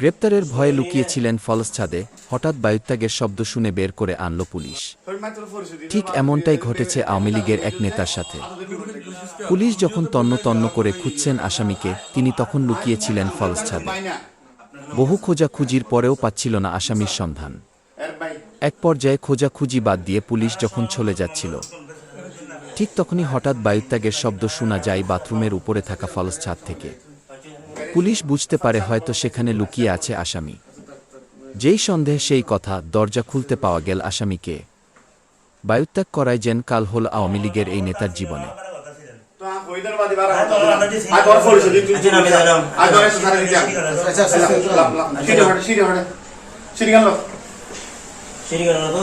গ্রেপ্তারের ভয়ে লুকিয়েছিলেন ফলসছাদে হঠাৎ বায়ুত্যাগের শব্দ শুনে বের করে আনল পুলিশ। ঠিক এমনটাই ঘটেছে আওয়ামী লীগের এক নেতার সাথে। পুলিশ যখন তন্ন তন্ন করে খুঁজছেন আসামিকে, তিনি তখন লুকিয়েছিলেন ফলস ছাদে। বহু খোঁজাখুঁজির পরেও পাচ্ছিল না আসামির সন্ধান। এক পর্যায়ে খোঁজাখুঁজি বাদ দিয়ে পুলিশ যখন চলে যাচ্ছিল, ঠিক তখনই হঠাৎ বায়ুত্যাগের শব্দ শোনা যায় বাথরুমের উপরে থাকা ফলসছাদ থেকে। পুলিশ বুঝতে পারে হয়তো সেখানে লুকিয়ে আছে আসামি। যেই সন্দেহে সেই কথা, দরজা খুলতে পাওয়া গেল আসামিকে। বায়ুত্যাগ করায় যেন কাল হল আওয়ামী লীগের এই নেতার জীবনে। সিঁড়ি কেন তো